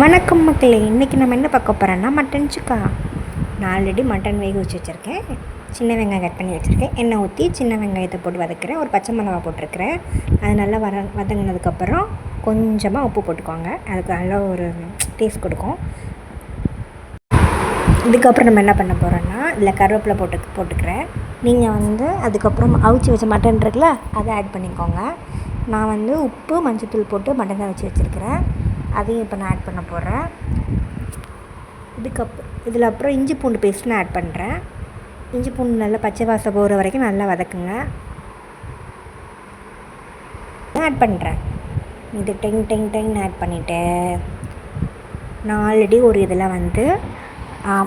வணக்கம் மக்களே இன்றைக்கி நம்ம என்ன பார்க்க போகிறோன்னா மட்டன் சுக்கா. நான் ஆல்ரெடி மட்டன் வேக வச்சு வச்சுருக்கேன். சின்ன வெங்காயம் கட் பண்ணி வச்சுருக்கேன். எண்ணெய் ஊற்றி சின்ன வெங்காயத்தை போட்டு வதக்கிறேன். ஒரு பச்சை மிளகா போட்டிருக்கிறேன். அது நல்லா வர வதங்கினதுக்கப்புறம் கொஞ்சமாக உப்பு போட்டுக்கோங்க. அதுக்கு நல்லா ஒரு டேஸ்ட் கொடுக்கும். இதுக்கப்புறம் நம்ம என்ன பண்ண போகிறோன்னா இதில் கருவேப்பிலை போட்டு போட்டுக்கிறேன். நீங்கள் வந்து அதுக்கப்புறம் அவிச்சு வச்ச மட்டன் இருக்குல்ல அதை ஆட் பண்ணிக்கோங்க. நான் வந்து உப்பு மஞ்சத்தூள் போட்டு மட்டனை வச்சு வச்சுருக்கிறேன். அதையும் இப்போ நான் ஆட் பண்ண போகிறேன் இதுக்கப்புறம் இதில் அப்புறம் இஞ்சி பூண்டு பேஸ்ட் நான் ஆட் பண்ணுறேன் இஞ்சி பூண்டு நல்லா பச்சை வாசம் போகிற வரைக்கும் நல்லா வதக்குங்க. ஆட் பண்ணுறேன் இது டெங் டெங் டெங்னு ஆட் பண்ணிவிட்டு நான் ஆல்ரெடி ஒரு இதில் வந்து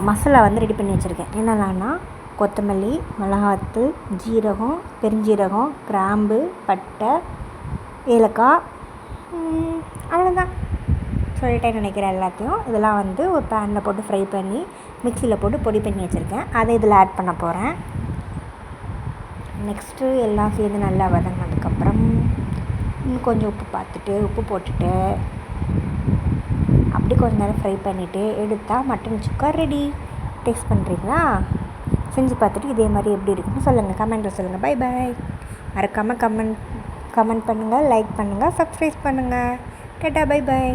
மசாலா வந்து ரெடி பண்ணி வச்சுருக்கேன். என்னெல்லாம்னா கொத்தமல்லி மிளகாத்து ஜீரகம் பெருஞ்சீரகம் கிராம்பு பட்டை ஏலக்காய் அவ்வளோதான் சொல்லிட்டேன்னு நினைக்கிறேன் எல்லாத்தையும். இதெல்லாம் வந்து ஒரு பேனில் போட்டு ஃப்ரை பண்ணி மிக்சியில் போட்டு பொடி பண்ணி வச்சுருக்கேன். அதை இதில் ஆட் பண்ண போகிறேன் நெக்ஸ்ட்டு எல்லாம் சேர்ந்து நல்லா வதங்கினதுக்கப்புறம் இன்னும் கொஞ்சம் உப்பு பார்த்துட்டு உப்பு போட்டுட்டு அப்படி கொஞ்ச நேரம் ஃப்ரை பண்ணிவிட்டு எடுத்தால் மட்டன் சுக்கா ரெடி டேஸ்ட் பண்ணுறீங்களா செஞ்சு பார்த்துட்டு இதே மாதிரி எப்படி இருக்குன்னு சொல்லுங்கள் கமெண்ட்டில் சொல்லுங்கள் பை பாய் மறக்காமல் கமெண்ட் கமெண்ட் பண்ணுங்கள் லைக் பண்ணுங்கள் சப்ஸ்கிரைப் பண்ணுங்கள் டேட்டா பை பாய்